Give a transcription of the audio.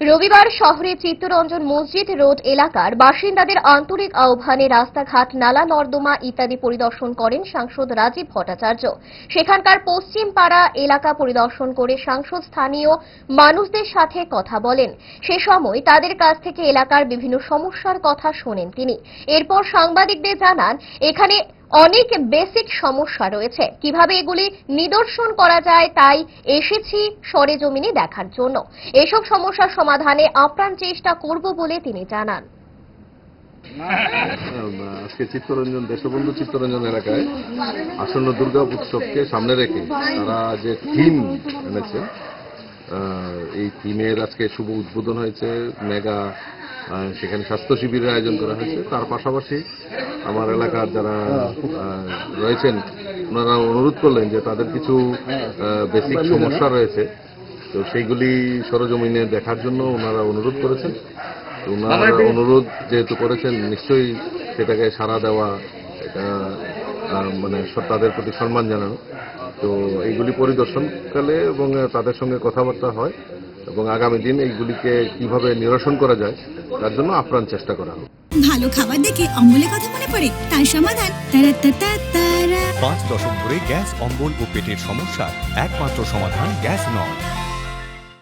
রবিবার শহরের চিত্তরঞ্জন মসজিদ রোড এলাকার বাসিন্দাদের আন্তরিক আহ্বানে রাস্তাঘাট, নালা নর্দমা ইত্যাদি পরিদর্শন করেন সাংসদ রাজীব ভট্টাচার্য। সেখানকার পশ্চিম পাড়া এলাকা পরিদর্শন করে সাংসদ স্থানীয় মানুষদের সাথে কথা বলেন। সে সময় তাদের কাছ থেকে এলাকার বিভিন্ন সমস্যার কথা শোনেন তিনি। এরপর সাংবাদিকদের জানান, এখানে অনেক বেসিক সমস্যা রয়েছে। কীভাবে এগুলি নিদর্শন করা যায় তাই এসেছি সরেজমিনে দেখার জন্য। এসব সমস্যার সমাধানে আপ্রাণ চেষ্টা করব বলে তিনি জানান। আজকে চিত্তরঞ্জন, দেশবন্ধু চিত্তরঞ্জন এলাকায় আসন্ন দুর্গা উৎসবকে সামনে রেখে তারা যে থিম এনেছে এই থিমের আজকে শুভ উদ্বোধন হয়েছে, মেগা সেখানে স্বাস্থ্য শিবিরের আয়োজন করা হয়েছে। তার পাশাপাশি আমার এলাকার যারা রয়েছেন, ওনারা অনুরোধ করলেন যে তাদের কিছু বেসিক সমস্যা রয়েছে। তো সেইগুলি সরজমিনে দেখার জন্য ওনারা অনুরোধ করেছেন। ওনারা অনুরোধ যেহেতু করেছেন, নিশ্চয়ই সেটাকে সাড়া দেওয়া, এটা মানে তাদের প্রতি সম্মান জানানো। তো এইগুলি পরিদর্শনকালে এবং তাদের সঙ্গে কথাবার্তা হয় এবং আগামী দিন এইগুলিকে কীভাবে নিরসন করা যায় তার জন্য আপ্রাণ চেষ্টা করা হবে ভালো খাবার দেখে অম্বলের কথা মনে পড়ে তার সমাধান পাঁচ দশক ধরে গ্যাস অম্বল ও পেটের সমস্যার একমাত্র সমাধান গ্যাস নয়।